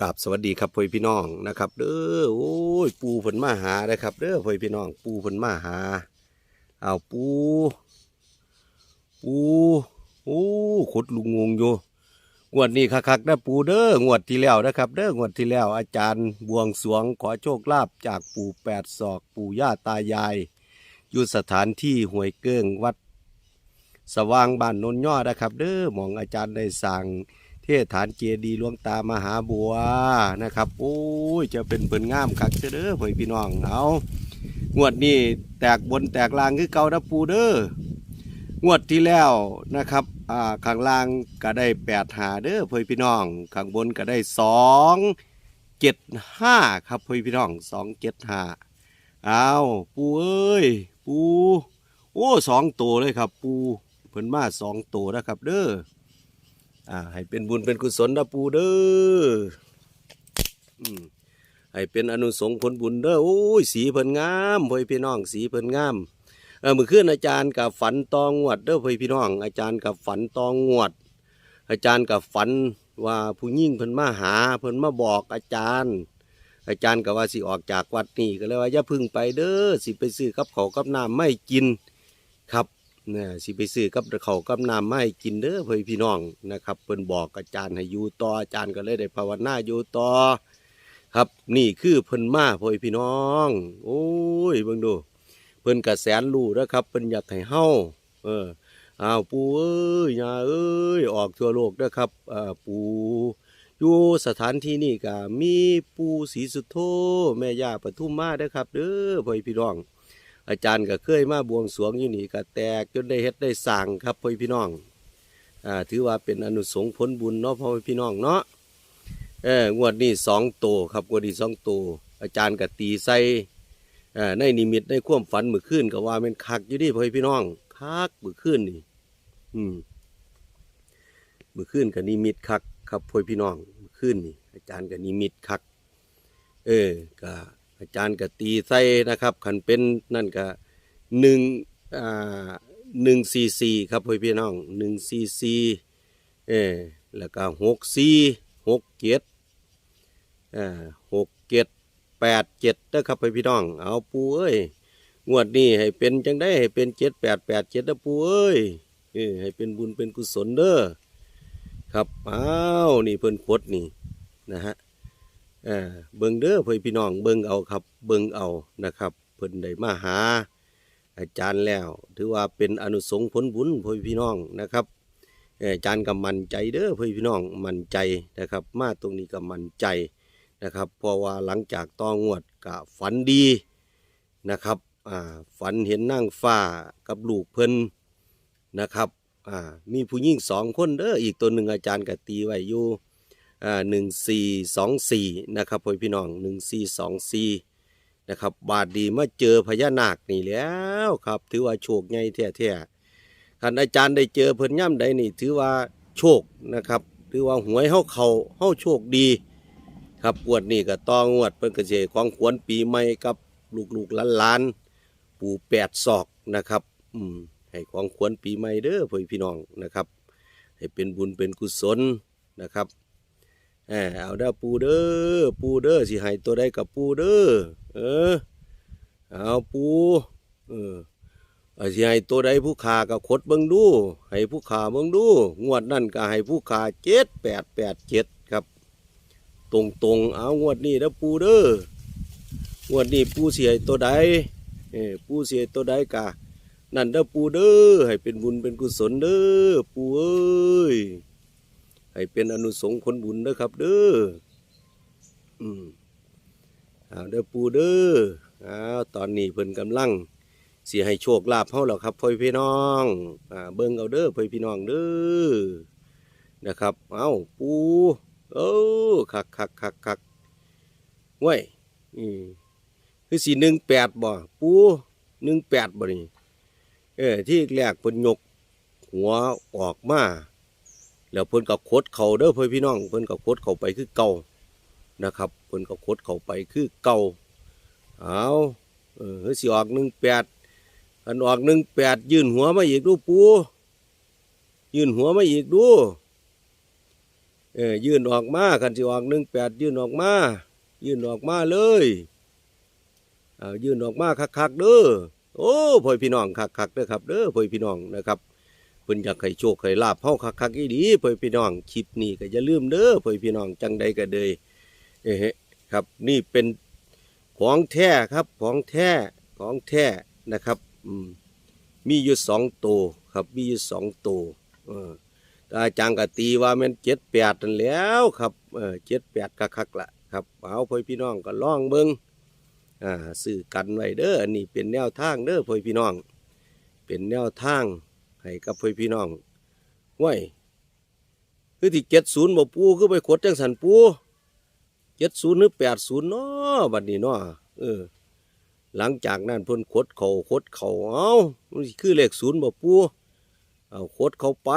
กับสวัสดีครับพ่อพี่น้องนะครับ เด้อโอ้ยปูฝนมาหานะครับ เด้อพ่อพี่น้อง ปูฝนมาหาเอาปู ปูโอ้ขุดลุงงงอยู่งวดนี้คักๆนะปูเด้องวดที่แล้วนะครับ เด้องวดที่แล้วอาจารย์บวงสรวงขอโชคลาภจากปู่แปดศอกปู่ย่าตายาย อยู่สถานที่ห้วยเกิ้งวัด สว่างบ้านนนย่อนะครับ เด้อมองอาจารย์ได้สั่ง เทศฐานเจดีย์หลวงตามหาบัวนะครับ โอ้ยจะเป็นเพิ่นงามคักเด้อเพื่อพี่น้องเอางวดนี้แตกบนแตกลางคือเก่านะปูเด้องวดที่แล้วนะครับอ่าข้างล่างก็ได้แปดหาเด้อเพื่อพี่น้อง ข้างบนก็ได้สองเจ็ดห้าครับเพื่อพี่น้องสองเจ็ดห้าเอาปูเอ้ยปู โอ้สองตัวเลยครับ ปูเพิ่นมาสองตัวนะครับ เด้อ อ่าให้เป็นบุญเป็นกุศลนะปูเด้ออืมให้เป็นอนุสงส์ผลบุญเด้อโอ้ยสีเพิ่นงามพ่อพี่น้องสีเพิ่นงามเออเมื่อคืนอาจารย์กับฝันตองวดเด้อพ่อพี่น้อง อาจารย์กับฝันตองวด อาจารย์กับฝันว่าผู้ยิ่งเพิ่นมาหาเพิ่นมาบอกอาจารย์ อาจารย์ก็ว่าสิออกจากวัดนี่ก็เลยว่าอย่าพึ่งไปเด้อสิไปซื้อกับเขากับน้ำไม่กิน ครับ เนะสิไปซื้อกับเขากับน้ำมาให้กินเด้อเพื่อพี่น้องนะครับเพิ่นบอกอาจารย์ให้อยู่ต่ออาจารย์ก็เลยได้ภาวนาอยู่ต่อครับ นี่คือเพิ่นมาเพื่อพี่น้อง โอ้ยเบิ่งดู เพิ่นกระแสนรู้นะครับเพิ่นอยากให้เฮาเอออ้าวปู่เอ้ยยาเอ้ยออกทั่วโลกเด้อครับอ่าปู่อยู่สถานที่นี่ก็มีปู่ศรีสุโธแม่ย่าปทุมมาเด้อครับเด้อพ่อพี่น้อง อาจารย์ก็เคยมาบวงสรวงอยู่นี่ก็แตกจนได้เฮ็ดได้สร้างครับพ่อพี่น้องอ่าถือว่าเป็นอนุสงผลบุญเนาะพ่อพี่น้องเนาะเอองวดนี้สองโตครับงวดนี้สองโตอาจารย์ก็ตีใส่อ่าในนิมิตในความฝันเมื่อคืนก็ว่าเป็นคักอยู่ดิพ่อพี่น้องคักเมื่อคืนนี่อืมเมื่อคืนก็นิมิตคักครับพ่อพี่น้องเมื่อคืนนี่อาจารย์ก็นิมิตคัก เออก็ อาจารย์ก็ตีใส่นะครับขันเป็นนั่นก็หนึ่งอ่าหนึ่งซีซีครับพ่อพี่น้องหนึ่งซีซีเออแล้วก็หกซีหกเจ็ดอ่าหกเจ็ดแปดเจ็ดนะครับพ่อพี่น้อง เอาปูเอ้ยงวดนี้ให้เป็นจังได้ให้เป็นเจ็ดแปดแปดเจ็ดนะปูเอ้ยเออให้เป็นบุญเป็นกุศลเด้อครับอ้าวนี่เพิ่นกดนี่นะฮะ เออเบิ่งเด้อเพื่อพี่น้องเบิ่งเอาครับ เบิ่งเอานะครับ เพิ่นได้มาหา อาจารย์แล้ว ถือว่าเป็นอนุสงผลบุญเพื่อพี่น้องนะครับอาจารย์ก็มั่นใจเด้อเพื่อพี่น้องมันใจนะครับ มาตรงนี้ก็มั่นใจนะครับเพราะว่าหลังจากต้องวดก็ฝันดีนะครับฝันเห็นนางฟ้ากับลูกเพิ่นนะครับมีผู้หญิงสองคนเด้ออีกตัวหนึ่งอาจารย์ก็ตีไว้อยู่ หนึ่งสี่สองสี่นะครับพ่อพี่น้องหนึ่งสี่สองสี่นะครับบาดดีมาเจอพญานาคนี่แล้วครับ ถือว่าโชคใหญ่แท้ๆคันอาจารย์ได้เจอเพิ่นย่ำใดนี่ ถือว่าโชคนะครับ ถือว่าหวยเฮาเขาเฮาโชคดี ครับปวดนี่ก็ต้องวดเพิ่นก็สิให้ของขวัญปีใหม่กับลูกๆหลานๆปู่แปดศอกนะครับ อืมให้ของขวัญปีใหม่เด้อพ่อพี่น้องนะครับ ให้เป็นบุญเป็นกุศลนะครับ เออเอาเด้อปูเด้อปูเด้อสิให้ตัวใดกับปูเด้อเออเอาปูเอออาสิให้ตัวใดผู้ขากับขดเบิ่งดู ให้ผู้ขาเบิ่งดู งวดนั่นก็ให้ผู้ขาเจ็ดแปดแปดเจ็ดครับ ตรงตรงๆเอางวดนี้เด้อปูเด้องวดนี้ปูเสิให้ตัวใดเออปูเสิให้ตัวใดกะนั่นเด้อปูเด้อให้เป็นบุญเป็นกุศลเด้อปูเอ้ย ให้เป็นอนุสงส์ผลบุญเด้อครับ เด้ออืมเอาเด้อปูเด้อเอาตอนนี้เพิ่นกำลังเสิให้โชคลาภเฮาแล้วครับพ่อพี่น้องอ่าเบิ่งเอาเด้อพ่อพี่น้องเด้อนะครับ เอาปูโอ้คักคักคักคักเว้ยอืมคือสี่หนึ่งแปดบ่ปูหนึ่งแปดบ่นี่เออที่แรกเพิ่นยกหัวออกมา แล้วเพิ่นก็โคดเข่าเด้อเพื่อนพี่น้องเพิ่นก็โคดเข่าไปคือเก่านะครับเพิ่นก็โคดเข่าไปคือเก่าเอาเออเฮ้ยสิออกหนึ่งแปดอันออกหนึ่งแปดยื่นหัวมาอีกดูปูยื่นหัวมาอีกดูเออยื่นออกมาคันสิออกหนึ่งแปดยื่นออกมา ยื่นออกมาเลยเอายื่นออกมาคักๆเด้อโอ้พ่อยพี่น้องคักๆเด้อครับเด้อพ่อยพี่น้องนะครับ เพิ่นอยากให้โชคให้ลาภเฮาคักๆอีดีพ่อยพี่น้องคลิปนี้ก็อย่าลืมเด้อพ่อยพี่น้องจังใดก็เดยเอ้ครับ นี่เป็นของแท้ครับของแท้ของแท้นะครับอืมมีอยู่สองตัวครับมีอยู่สองตัวเออตาจางกตีว่ามันเจ็ดแปดนั่นแล้วครับเออเจ็ดแปดคักๆละครับเอาพ่อพี่น้องก็ล่องเบิงอ่าซื้อกันไว้เด้ออันนี้เป็นแนวทางเด้อพ่อพี่น้อง เป็นแนวทาง ให้กับพ่อพี่น้องไว้คือที่เจ็ดศูนย์บ่ปูคือไปขดจังสันปูเจ็ดศูนย์หรือแปดศูนย์เนาะบัดนี้เนาะเออ หลังจากนั้นเพิ่นขดเขาขดเขาเอาคือเลขศูนย์บ่ปูเอาขดเขาไป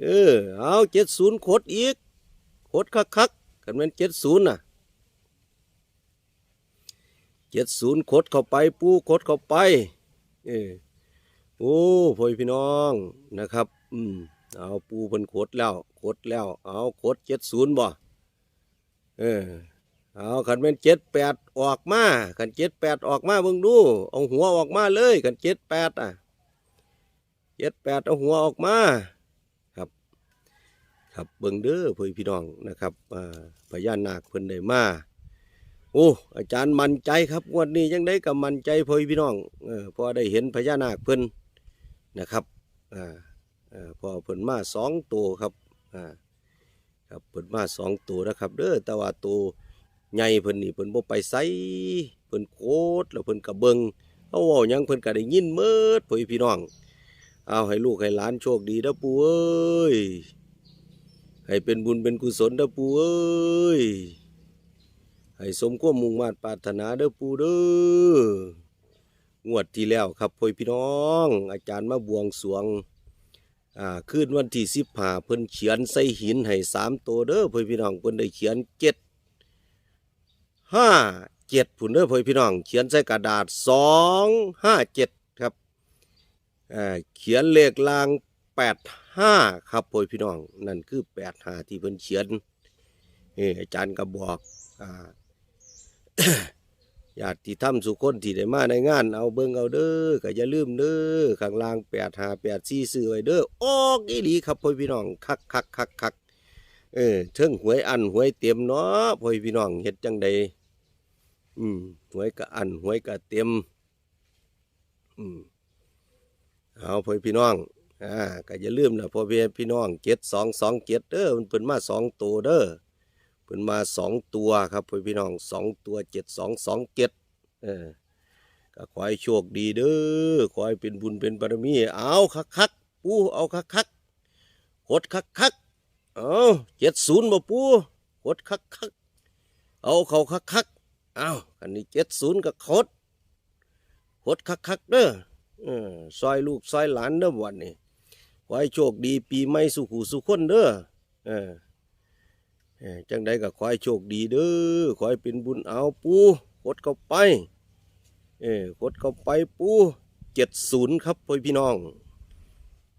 เออ เอาเจ็ดศูนย์โคดอีกโคดคักคักๆกันแม่นเจ็ดศูนย์น่ะเจ็ดศูนย์โคดเข้าไปปูโคดเข้าไป เออ โอ้พ่อพี่น้องนะครับ อืมเอาปูเพิ่นโคดแล้วโคดแล้ว เอาโคดเจ็ดศูนย์บ่เออเอาขันแม่นเจ็ดแปดออกมาขันเจ็ดแปดออกมาเบิ่งดูเอาหัวออกมาเลยขันเจ็ดแปดอะเจ็ดแปดเอาหัวออกมาครับ ครับิ่งเด้อพ่อพี่น้องนะครับอ่าพญานาคเพิ่นได้มาโอ้อาจารย์มั่นใจครับวันนี้ยังได้กับมั่นใจพ่อพี่น้องเออพอได้เห็นพญานาคเพิ่น นะครับอ่าอ่าพอเพิ่นมาสองตัวครับอ่าครับเพิ่นมาสองตัวนะครับเด้อแต่ว่าตัวใหญ่เพิ่นนี่เพิ่นบ่ไปไสเพิ่นโคตรแล้วเพิ่นก็เบิงเอาเว้าหยังเพิ่นก็ได้ยินเมิดพื่อพี่น้อง เอาให้ลูกให้หลานโชคดีเด้อปู่เอ้ยให้เป็นบุญเป็นกุศลเด้อปู่เอ้ยให้สมความมุ่งมา่ปรารถนาเด้อปู่เด้อ งวดที่แล้วครับพ่อพี่น้อง อาจารย์มาบวงสวงอ่าคืนวันที่สิบห้าเพิ่นเขียนใส่หินให้สามตัวเด้อพ่อพี่น้องเพิ่นได้เขียนเจ็ดห้าเจ็ดผุนเด้อพ่อพี่น้อง เขียนใส่กระดาษสองห้าเจ็ดครับอ่าเขียนเลขลางแปดห้าครับพ่อพี่น้อง นั่นคือแปดห้าที่เพิ่นเขียนเอออาจารย์ก็บอกอ่า ญาติธรรมสุคนที่ได้มาในงาน เอาเบิ่งเอาเด้อก็อย่าลืมเด้อข้างล่างแปดหาแปดสี่ซื้อไว้เด้อออกอีหลีครับพ่อพี่น้องคักคักคักคักเออเทิงหวยอันหวยเต็มเนาะพ่อพี่น้องเฮ็ดจังใดอืมหวยก็อันหวยก็เต็มอืมเอาพ่อพี่น้องอ่าก็อย่าลืมนะพ่อพี่พี่น้องเจ็ดสองสองเจ็ดเด้อมันเป็นมาสองตัวเด้อ เป็นมาสองตัวครับพ่อพี่น้องสองตัวเจ็ดสองสองเจ็ดเออก็ขอให้โชคดีเด้อขอให้เป็นบุญเป็นบารมีเอาคักคักปูเอาคักคักๆกดคักคักเอาเจ็ดศูนย์บ่ปูกดคักคักเอาเขาคักคักเอาอันนี้เจ็ดศูนย์ก็กดกดคักคักเด้ออซอยลูกซอยหลานเด้อวันนี้ขอให้โชคดีปีใหม่สุขูสุขคนเด้อเออเออ จังใดก็ขอให้โชคดีเด้อขอให้เป็นบุญเอาปูกดเข้าไปเออกดเข้าไปปูเจ็ดศูนย์ครับพ่อพี่น้อง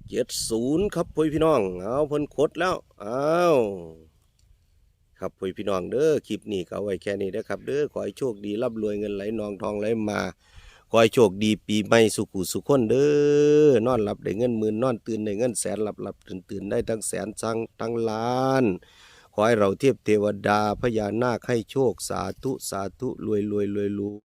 เจ็ดศูนย์ครับพ่อพี่น้องเอาเพิ่นกดแล้วเอาครับพ่อพี่น้องเด้อคลิปนี้ก็ไว้แค่นี้นะครับเด้อขอให้โชคดีร่ำรวยเงินไหลนองทองไหลมาขอให้โชคดีปีใหม่สุขุสุขคนเด้อนอนหลับได้เงินหมื่นนอนตื่นได้เงินแสนหลับหลับตื่นตื่นได้ทั้งแสนทั้งทั้งล้าน ขอให้เราเทียบเทวดาพญานาคให้โชคสาธุสาธุรวยรวยรวยรวย